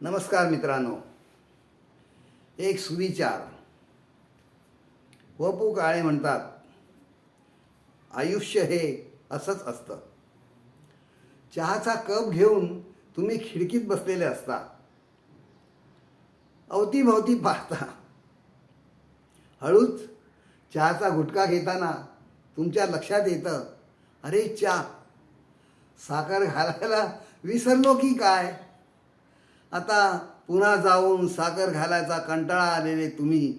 नमस्कार मित्रांनो. एक सुविचार. वपू काळे म्हणतात आयुष्य हे असंच असतं. चहाचा कप घेऊन तुम्ही खिडकीत बसलेले असता. अवतीभवती पाहता. हळूच चहाचा गुटखा घेताना तुमच्या लक्षात येतं अरे चहा साखर घालायला विसरलो की काय? आता पुन्हा जाऊन साखर घालायचा कंटाळा आलेले तुम्ही.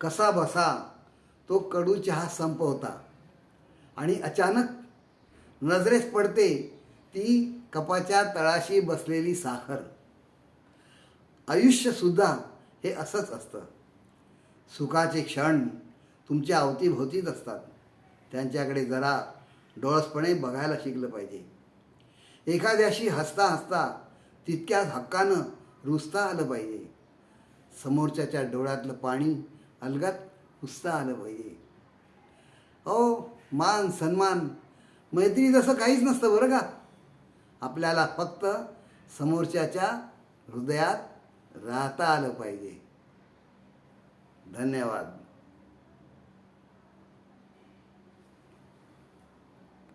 कसा बसा तो कडू चहा संपवता. आणि अचानक नजरेस पडते ती कपाच्या तळाशी बसलेली साखर. आयुष्यसुद्धा हे असंच असतं. सुखाचे क्षण तुमच्या अवतीभोवतीच असतात. त्यांच्याकडे जरा डोळसपणे बघायला शिकलं पाहिजे. एखाद्याशी हसता हसता तितक्याच हक्कानं रुजता आलं पाहिजे. समोरच्याच्या डोळ्यातलं पाणी अलगत पुसता आलं पाहिजे. हो मान सन्मान मैत्री जसं काहीच नसतं बरं का? आपल्याला फक्त समोरच्याच्या हृदयात राहता आलं पाहिजे. धन्यवाद.